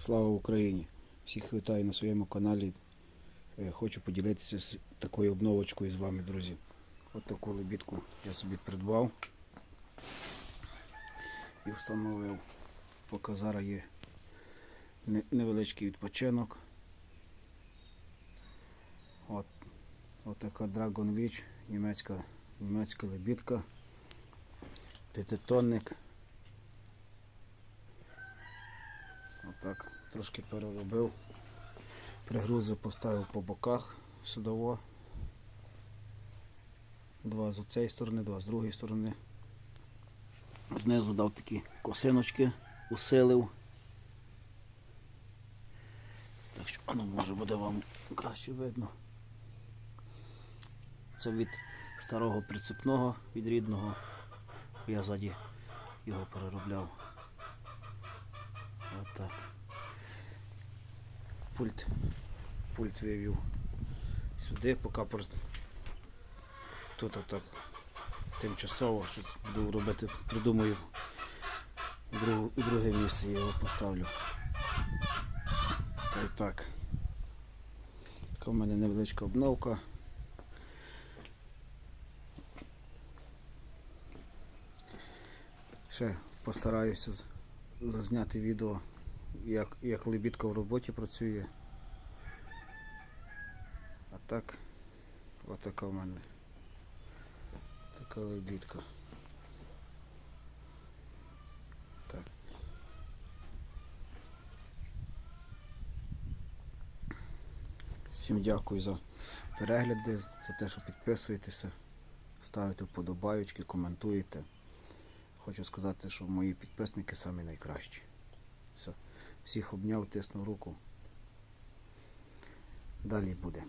Слава Україні! Всіх вітаю на своєму каналі. Е, Хочу поділитися з такою обновочкою з вами, друзі. От таку лебідку я собі придбав і встановив. Поки зараз є невеличкий відпочинок. От, от така Dragon Witch, німецька, німецька лебідка, п'ятитонник. Отак, трошки переробив. Пригрузи поставив по боках судово. Два з цієї сторони, два з другої сторони. Знизу дав такі косиночки, усилив. Так що, ну, може буде вам краще видно. Це від старого прицепного, від рідного. Я ззаді його переробляв. Отак. Пульт. Пульт вивів сюди, поки просто тут отак тимчасово щось буду робити, придумаю. У друг- друге місце я його поставлю. Та й так. В мене невеличка обновка. Ще постараюся зазняти відео, як, як лебідка в роботі працює. А так, отака в мене. Така лебідка. Так. Всім дякую за перегляди, за те, що підписуєтеся, ставите вподобайочки, коментуєте. Хочу сказати, що мої підписники самі найкращі. Всіх обняв, тиснув руку. Далі буде.